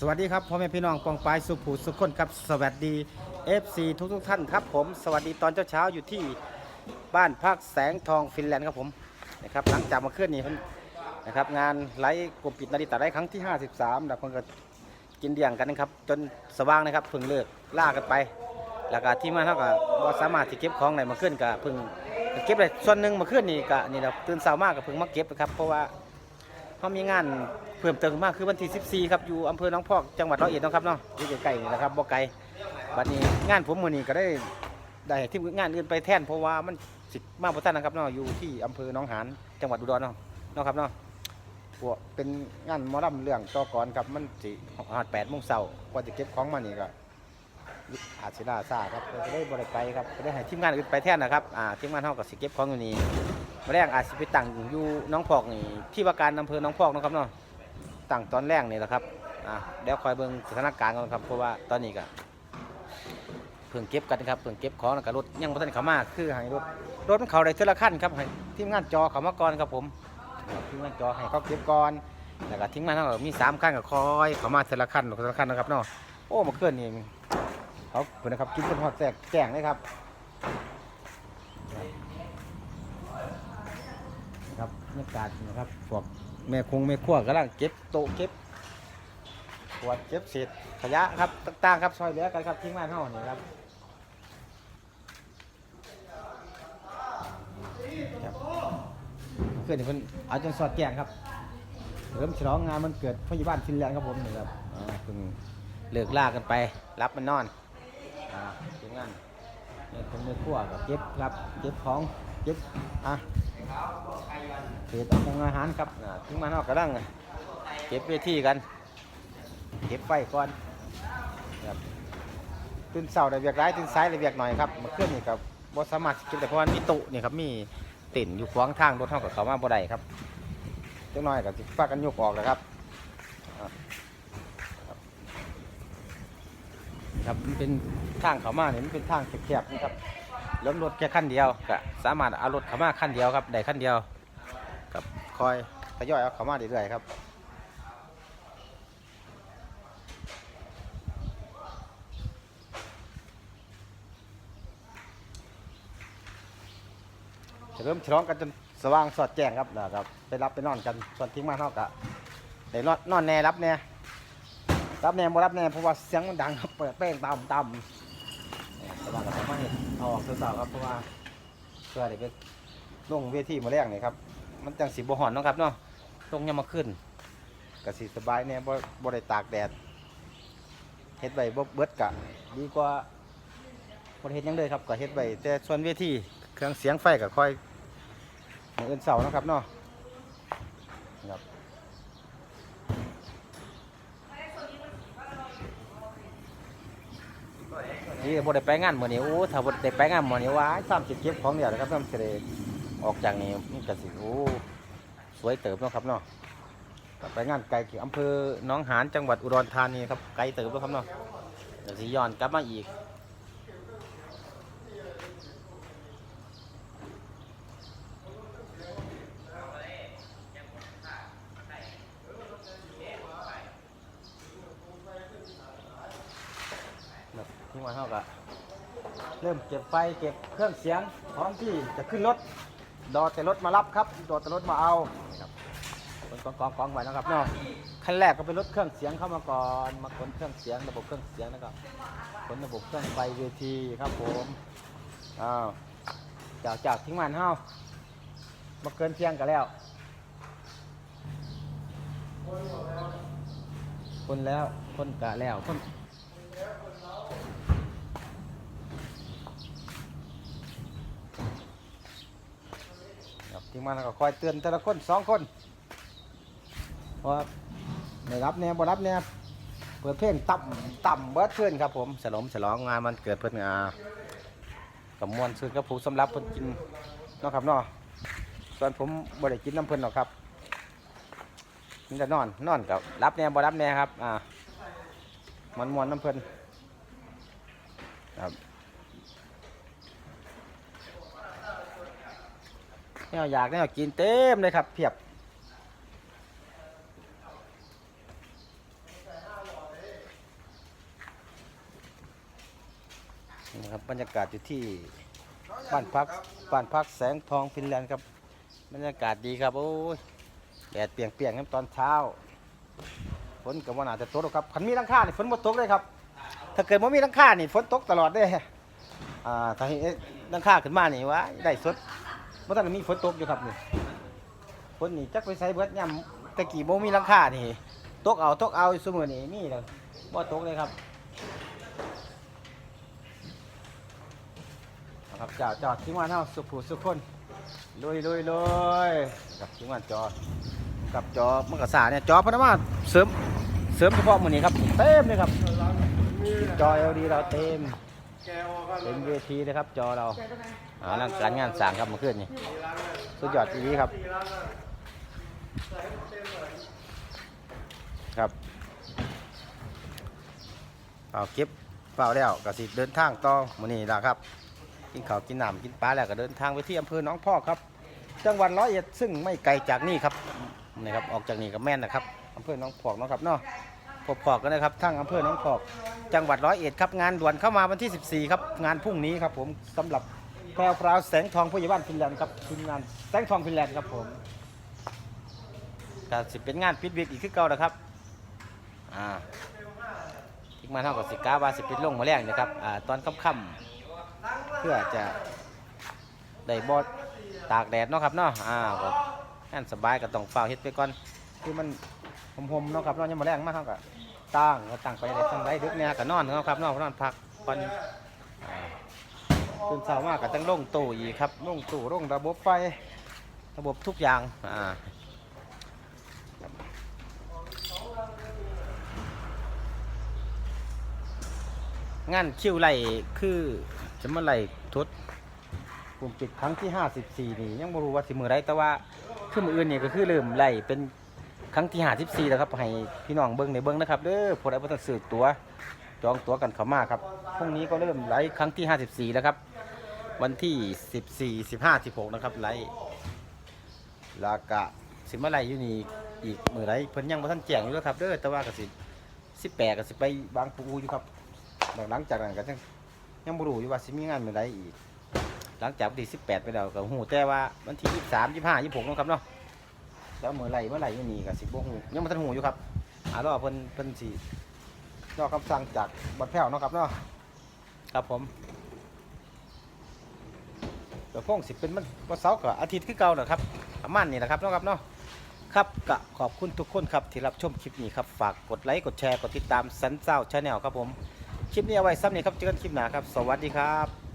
สวัสดีครับพ่อแม่พี่น้องปองปายสุภูสุขคนครับสวัสดี FC ทุกทุกท่านครับผมสวัสดีตอนเช้าๆอยู่ที่บ้านพักแสงทองฟินแลนด์ครับผมนะครับหลังจากมาเคลื่อนนี่นะครับงานไลฟ์กลุ่มปิดนาฬิตาได้ครั้งที่ 53แล้วเพิ่นก็กินเดี่ยงกันนะครับจนสว่างนะครับเพิ่งเลิกล่ากันไป แล้วก็ที่มาเท่ากับบ่สามารถที่เก็บของไหนมาขึ้นก็เพิ่งเก็บได้ส่วนหนึ่งมาขึ้นนี่ก็นี่แหละตื่นเช้ามากก็เพิ่งมาเก็บนะครับเพราะว่า เขามีงานเพิ่มเติมมากคือวันที่ 14 ครับ อยู่อำเภอหนองพอก จังหวัดร้อยเอ็ดนะครับเนาะอยู่ใกล้ๆนี่แหละครับบ่ไกลบัดนี้งานผมมื้อนี้ก็ได้ได้ที่งานอื่นไปแทนเพราะว่ามันสิมากบ่ทันนะครับเนาะอยู่ที่อำเภอหนองหานจังหวัดอุดรเนาะเนาะครับเนาะพวกเป็นงานหมอลำเรื่องต่อก่อนครับมันสิฮอด8โมงเช้ากว่าจะเก็บของมานี่ก็อาจสิล่าซ่าครับก็ได้บ่ได้ไปครับก็ได้ให้ทีมงานอื่นไปแทนนะครับอ่าทีมงานเฮาก็สิเก็บของอยู่นี่ มาแรกอาจจะไปตั้งอยู่น้องพอกนี่ที่ว่าการอำเภอหน้องพอกนะครับเนาะตั้งตอนแรกนี่แหละครับอ่าเดี๋ยวคอยเบิ่งสถานการณ์กันครับเพราะว่าตอนนี้ก็เพิ่งเก็บกันครับเพิ่งเก็บของแล้วก็รถยังบ่ทันเข้ามาคือให้รถรถมันเขาได้ทีละขั้นครับให้ทีมงานจอเขามาก่อนครับผมทีมงานจอให้เขาเก็บก่อนแล้วก็ทีมงานเขาก็มีสามขั้นก็คอยเขามาทีละขั้นทีละขั้นนะครับเนาะโอ้เมื่อนนี่เขาเพิ่นนะครับกินจนฮอดแตกแจ้งเลยครับ นะ ครับบรรยากาศนะครับพวกแม่คงแม่ครัวกำลังเก็บโต๊ะเก็บขวดเก็บเศษขยะครับต่างๆครับซอยเหลือกันครับทิ้งมาเท่านี่ครับครับเพื่อนเพิ่นอาจนสอดแจงครับเริ่มฉลองงานมันเกิดพยาบาลฟินแลนด์ครับผมนี่ครับเพิ่งเลิกลากันไป รับมันนอนอ่าทีมงานเนี่ยคงแม่ครัวกับเก็บครับเก็บของ เก็บอะเขตเอของอาหารครับถึงมานอกกระดังเก็บเวทีกัน เก็บไฟก่อนครับตื่นเสาได้เวียกร้ายตื่นสายได้เวียกหน่อยครับเมื่อคืนนี่ครับบ่สามารถเก็บได้เพราะว่ามีตุนี่ครับมีติ่นอยู่ขวางทางรถเท่ากับเขามาบ่ได้ครับเจ้าน้อยก็สิฟากันยกออกแล้วครับครับครับมันเป็นทางเขามาเนี่ยมันเป็นทางแคบๆนะครับ ล้มรถแค่ขั้นเดียวก็สามารถเอารถเขามาขั้นเดียวครับได้ขั้นเดียวกับคอยทยอยเอาเข้ามาเรื่อยๆครับจะเริ่มฉลองกันจนสว่างสอดแจ้งครับนะครับไปรับไปนอนกันส่วนทิ้งมาเท่ากับได้นอนนอนแน่รับแน่รับแน่บ่รับแน่เพราะว่าเสียงมันดังครับเปิดเป้งต่ำต่ำสว่างกับสามารถ เห็นเอาออกเสาๆครับเพราะว่าเพื่อเด็กลงเวทีมาแรกนี่ครับ มันจังสีบหอนเนาะครับเนาะลงยามมาขึ้นกะสีสบายเนี่ยบ่บ่ได้ตากแดดเฮ็ดไว้บ่เบิดกะ ดีกว่าบ่ได้เฮ็ดยังเลยครับก็เฮ็ดไว้แต่ส่วนเวทีเครื่องเสียงไฟก็ค่อยมื้ออื่นเสานะครับเนาะครับ นี่บ่ได้ไปงานมื้อนี้โอ้ถ้าบ่ได้ไปงานมื้อนี้ว้ายซ้ำสิเก็บของเดียวนะครับซ้ำสิได้ออกจากนี้มันกสิโอ้สวยเติบเนาะครับเนาะไปงานไกลที่อำเภอหนองหานจังหวัดอุดรธานีครับไกลเติบแล้วครับเนาะเดี๋ยวสิย้อนกลับมาอีก แบบที่มาเท่ากับเริ่มเก็บไฟเก็บเครื่องเสียงพร้อมที่จะขึ้นรถดอแต่รถมารับครับดอแต่รถมาเอาครับคนกองกองกองไว้นะครับเนาะขั้นแรกก็เป็นรถเครื่องเสียงเข้ามาก่อนมาขนเครื่องเสียงระบบเครื่องเสียงแล้วก็ขนระบบเครื่องไฟเวทีครับผมอ้าวจากจากทิ้งมันเฮามาเกินเที่ยงกันแล้ว คนแล้วคนกะแล้วคน ครับทิ้งมันก็คอยเตือนแต่ละคนสองคนเพราะไม่รับแนวบ่รับแนวเปิดเพลงต่ำต่ำเบิดเพื่อนครับผมฉลองฉลองงานมันเกิดเพิ่นอ่ากับมวลซื้อกับผู้สำหรับเพิ่นกินเนาะครับเนาะส่วนผมบ่ได้กินน้ำเพิ่อนหรอกครับมันจะนอนนอนกับรับแนวบ่รับแนวครับอ่ามันมวนน้ำเพิ่อนครับ แนวอยากเนี่วกินเต็มเลยครับเพียบนี่ครับบรรยากาศอยู่ที่บ้านพักบ้านพักแสงทองฟินแลนด์ครับบรรยากาศดีครับโอ้ยแดดเปียงเปียงครับตอนเช้าฝนกับว่านาจะตกครับขันมีรังค่านี่ฝนหมดตกเลยครับ ถ้าเกิดว่ามีรังค่านี่ฝนตกตลอดเลยอ่าถ้าเห็นรังค่าขึ้นมานี่วะได้สด เมื่อตอนมีฝนตกอยู่ครับนี่ฝนนี่จักไปใส่เบิดย่ำตะกี้บ่มีหลังคานี่ตกเอาตกเอาอยู่เสมอนี่มีเลยบ่ตกเลยครับครับจอดจอดทิ้งวันเท่าสุขผูสุขคนลุยลุยลุยกับทิ้งวันจอดกับจอมันกรสาเนี่ยจอพนว่าเสริมเสริมเฉพาะมือนี้ครับเต็มเลยครับจอ LED เราเต็ม เต็มเวทีเลยครับจอเราอ่าร่างการงานสร้างครับเมื่อคืนนี่สุดยอดทีนี้ครับ ครับเปล่าเก็บเปล่าแล้วก็สิเดินทางต่อมื้อนี้ล่ะครับ กินข้าวกินน้ำกินปลาแล้วก็เดินทางไปที่อำเภอหนองพอกครับ จังหวัดร้อยเอ็ดซึ่งไม่ไกลจากนี่ครับนี่ครับออกจากนี่ก็แม่นนะครับอำเภอหนองพอกเนาะครับเนาะ พบพอกกันนะครับทั้งอำเภอหนองพอกจังหวัดร้อยเอ็ดครับงานด่วนเข้ามาวันที่ 14 ครับ งานพรุ่งนี้ครับผมสำหรับแพรวพราวแสงทองผู้ใหญ่บ้านฟินแลนด์ครับทีมงานแสงทองฟินแลนด์ครับผมก็สิเป็นงานปิดวิกอีกคือเก่านะครับอ่าทีมงาเท่ากับสิก้าบาสิปิดลงมาแรงนะครับอ่าตอนค่ำๆเพื่อจะได้บอดตากแดดเนาะครับเนาะอ่าก็งานสบายก็ต้องฝ้าเฮ็ดไปก่อนคือมันหอมๆเนาะครับเนาะยังมาแรงมากเท่ากับ ตั้งก็ตั้งไปได้ตั้งได้ดึกเนี่ยก็นอนเนาะครับนอนนอนพักก่อนตื่นเช้ามากก็ต้องลงตู้อีกครับลงตู้ลงระบบไฟระบบทุกอย่างอ่าครับงานคิวไหลคือจะมาไหลทุดกลุ่มปิดครั้งที่ 54 นี่ยังไม่รู้ว่าสิมือไรแต่ว่าคือมืออื่นนี่ก็คือเริ่มไหลเป็น รั้งที่หาทิสี่แล้วครับให้พี่น้องเบิ้งในเบิ้งนะครับเด้อพอได้ประสืบตัวจองตัวกันเขามากครับพรุ่งนี้ก็เริ่มไลฟ์ครั้งที่ห้าสิบสี่แล้วครับ วันที่สิบสี่สิบห้าสิบหกนะครับไลฟ์ลากะสิมาไลอยู่นี่อีกมือไรเพิ่นยังบ่ทันแจ้งอยู่แล้วครับเด้อแต่ว่ากสิสิบแปดกสิไปบางปูอยู่ครับหลังจากนั้นก็ยังยังบ่รู้อยู่ว่าสิมีงานมือไรอีก หลังจากวันที่สิบแปดไปแล้วก็หูแต่ว่าวันที่ยี่สิบสามยี่สิบห้ายี่หกนะครับเนาะ แล้วเมื่อไรเมื่อไรอยู่นี่ก็สิบ่ฮู้ยังบ่ทันฮู้อยู่ครับหารอเพิ่นเพิ่นสิรอคำสั่งจากบัดแพ้วเนาะครับเนาะครับผมเดี๋ยวคงสิเป็นมันวันเสาร์กับอาทิตย์คือเก่าแหละครับประมาณนี้แหละครับเนาะครับเนาะครับก็ขอบคุณทุกคนครับที่รับชมคลิปนี้ครับฝากกดไลค์กดแชร์กดติดตามสันเจ้าชาแนลครับผมคลิปนี้เอาไว้ซ้ำนี้ครับเจอกันคลิปหน้าครับ สวัสดีครับ